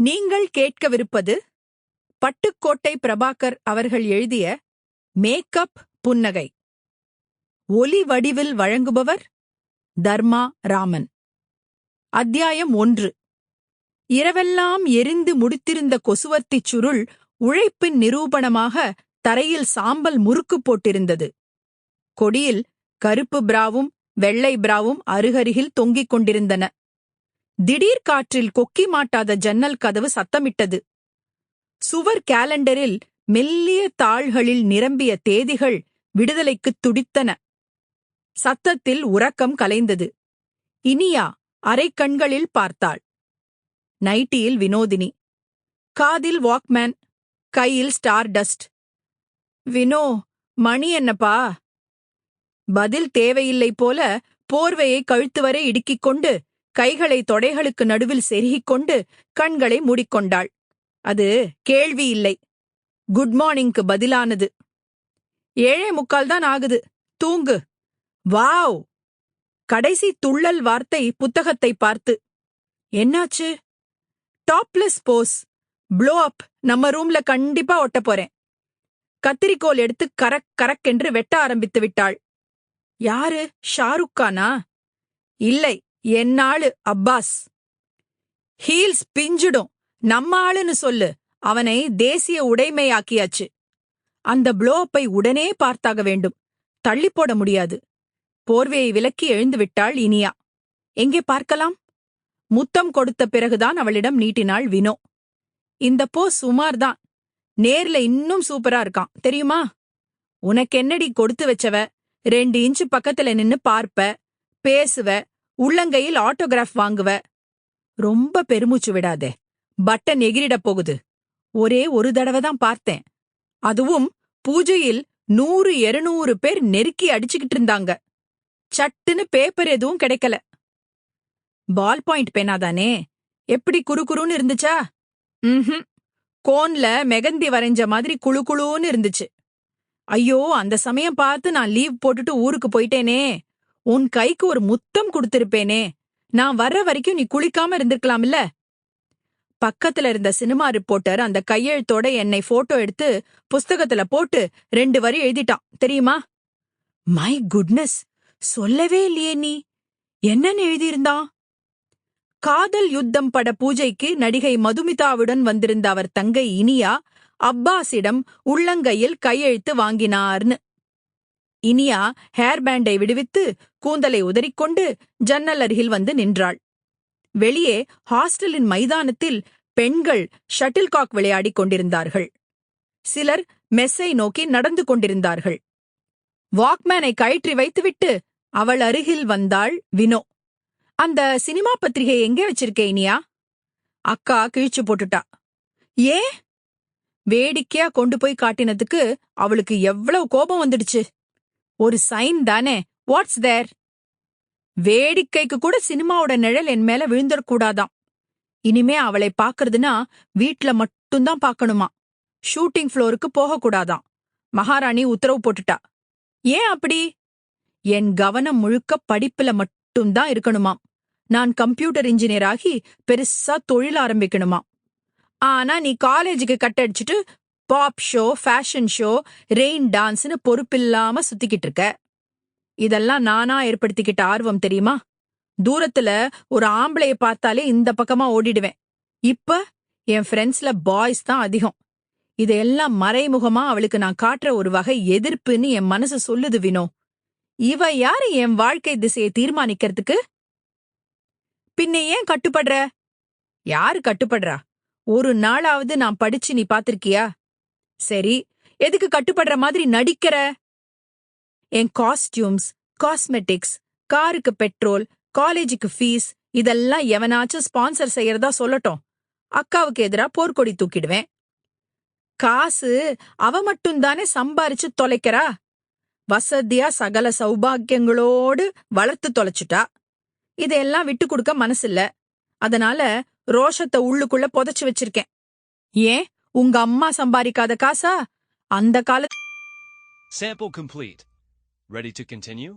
நீங்கள் கேட்கவிருப்பது பட்டுக்கோட்டை பிரபாகர் அவர்கள் எழுதிய மேக்கப் புன்னகை. ஒலி வடிவில் வழங்குபவர் தர்மா ராமன். அத்தியாயம் ஒன்று. இரவெல்லாம் எரிந்து முடித்திருந்த கொசுவர்த்திச் சுருள் உழைப்பின் நிரூபணமாக தரையில் சாம்பல் முறுக்கு போட்டிருந்தது. கொடியில் கருப்பு பிராவும் வெள்ளை பிராவும் அருகருகில் தொங்கிக் கொண்டிருந்தன. திடீர் காற்றில் கொக்கி மாட்டாத ஜன்னல் கதவு சத்தமிட்டது. சுவர் கேலண்டரில் மெல்லிய தாள்களில் நிரம்பிய தேதிகள் விடுதலைக்குத் துடித்தன. சத்தத்தில் உறக்கம் கலைந்தது. இனியா அரைக்கண்களில் பார்த்தாள். நைட்டியில் வினோதினி. காதில் வாக்மேன். கையில் ஸ்டார் டஸ்ட் வினோ மணி என்னப்பா? பதில் தேவையில்லை போல போர்வையை கழுத்து வரை இடுக்கிக் கொண்டு கைகளை தொடைகளுக்கு நடுவில் செருகிக் கொண்டு கண்களை மூடிக்கொண்டாள். அது கேள்வி இல்லை. குட் மார்னிங்க்கு பதிலானது. ஏழே முக்கால் தான் ஆகுது. தூங்கு. வாவ்! கடைசி துள்ளல் வார்த்தை புத்தகத்தை பார்த்து. என்னாச்சு? Topless pose. Blow up. நம்ம ரூம்ல கண்டிப்பா ஒட்ட போறேன். கத்திரிக்கோல் எடுத்து கரக் கரக் என்று வெட்ட ஆரம்பித்து விட்டாள். யாரு? ஷாருக்கானா இல்லை. என்னாளு அப்பாஸ். ஹீல்ஸ் பிஞ்சிடும். நம்ம ஆளுன்னு சொல்லு. அவனை தேசிய உடைமையாக்கியாச்சு. அந்த ப்ளோப்பை உடனே பார்த்தாக வேண்டும். தள்ளி போட முடியாது. போர்வையை விலக்கி எழுந்து விட்டாள் இனியா. எங்கே பார்க்கலாம்? முத்தம் கொடுத்த பிறகுதான் அவளிடம் நீட்டினாள் வினோ. இந்த போ சுமார்தான். நேர்ல இன்னும் சூப்பரா இருக்கான். தெரியுமா? உனக்கென்னடி கொடுத்து வச்சவ? ரெண்டு இன்ச்சு பக்கத்துல நின்னு பார்ப்ப பேசுவ உள்ளங்கையில் ஆட்டோகிராஃப் வாங்குவ. ரொம்ப பெருமூச்சு விடாதே. பட்டன் எகிரிடப் போகுது. ஒரே ஒரு தடவை தான் பார்த்தேன். அதுவும் பூஜையில் நூறு இருநூறு பேர் நெருக்கி அடிச்சுக்கிட்டு இருந்தாங்க. சட்டுன்னு பேப்பர் எதுவும் கிடைக்கல. பால் பாயிண்ட் பேனாதானே எப்படி குறுகுறுன்னு இருந்துச்சா? ம் கோன்ல மெகந்தி வரைஞ்ச மாதிரி குழு குழுன்னு இருந்துச்சு. ஐயோ அந்த சமயம் பார்த்து நான் லீவ் போட்டுட்டு ஊருக்கு போயிட்டேனே. உன் கைக்கு ஒரு முத்தம் கொடுத்திருப்பேனே. நான் வர்ற வரைக்கும் நீ குளிக்காம இருந்திருக்கலாம்ல? பக்கத்துல இருந்த சினிமா ரிப்போர்ட்டர் அந்த கையெழுத்தோட என்னை போட்டோ எடுத்து புஸ்தகத்துல போட்டு ரெண்டு வரி எழுதிட்டான். தெரியுமா? மை குட்னஸ் சொல்லவே இல்லையே நீ. என்னன்னு எழுதியிருந்தான்? காதல் யுத்தம் பட பூஜைக்கு நடிகை மதுமிதாவுடன் வந்திருந்த அவர் தங்கை இனியா அப்பாஸிடம் உள்ளங்கையில் கையெழுத்து வாங்கினார்னு. இனியா ஹேர் பேண்டை விடுவித்து கூந்தலை உதறிக்கொண்டு ஜன்னல் அருகில் வந்து நின்றாள். வெளியே ஹாஸ்டலின் மைதானத்தில் பெண்கள் ஷட்டில்காக் விளையாடிக் கொண்டிருந்தார்கள். சிலர் மெஸ்ஸை நோக்கி நடந்து கொண்டிருந்தார்கள். வாக்மேனை கயிற்றி வைத்துவிட்டு அவள் அருகில் வந்தாள் வினோ. அந்த சினிமா பத்திரிகை எங்கே வச்சிருக்கே இனியா? அக்கா கிழிச்சு போட்டுட்டா. ஏன்? வேடிக்கையா கொண்டு போய் காட்டினதுக்கு அவளுக்கு எவ்வளவு கோபம் வந்துடுச்சு. ஒரு சைன் தானே? வாட்ஸ் தேர் வேடிக்கைக்கு கூட சினிமாவோட நிழல் என் மேல விழுந்துடக்கூடாதாம் இனிமே அவளை பாக்குறதுனா வீட்ல மட்டும்தான் பாக்கணுமா ஷூட்டிங் ஃப்ளோருக்கு போகக்கூடாதாம் மகாராணி உத்தரவு போட்டுட்டா. ஏன் அப்படி? என் கவனம் முழுக்க படிப்புல மட்டும்தான் இருக்கணுமாம். நான் கம்ப்யூட்டர் இன்ஜினியர் ஆகி பெருசா தொழில் ஆரம்பிக்கணுமா ஆனா நீ காலேஜுக்கு கட்டடிச்சிட்டு pop show fashion show rain டான்ஸ்னு பொறுப்பில்லாம சுத்திக்கிட்டு இருக்க. இதெல்லாம் நானா ஏற்படுத்திக்கிட்ட ஆர்வம் தெரியுமா? தூரத்துல ஒரு ஆம்பளைய பார்த்தாலே இந்த பக்கமா ஓடிடுவேன். இப்ப என் ஃப்ரெண்ட்ஸ்ல பாய்ஸ் தான் அதிகம். இதையெல்லாம் மறைமுகமா அவளுக்கு நான் காட்டுற ஒரு வகை எதிர்ப்புன்னு என் மனசு சொல்லுது வினோ. இவ யாரு என் வாழ்க்கை திசையை தீர்மானிக்கிறதுக்கு? பின்ன ஏன் கட்டுப்படுற? யாரு கட்டுப்படுறா? ஒரு நாளாவது நான் படிச்சு நீ பாத்திருக்கியா சரி எதுக்கு கட்டுப்படுற மாதிரி நடிக்கிற? என் காஸ்டியூம்ஸ் காஸ்மெட்டிக்ஸ் காருக்கு பெட்ரோல் காலேஜுக்கு ஃபீஸ் இதெல்லாம் எவனாச்சும் ஸ்பான்சர் செய்யறதா சொல்லட்டும். அக்காவுக்கு எதிரா போர்க்கொடி தூக்கிடுவேன். காசு அவ மட்டும்தானே சம்பாரிச்சு தொலைக்கிறா? வசதியா சகல சௌபாகியங்களோடு வளர்த்து தொலைச்சுட்டா. இதையெல்லாம் விட்டு கொடுக்க மனசில்ல. அதனால ரோஷத்தை உள்ளுக்குள்ள புதைச்சு வச்சிருக்கேன். ஏன்? உங்க அம்மா சம்பாதிக்காத காசா அந்த கால Sample complete. Ready to continue?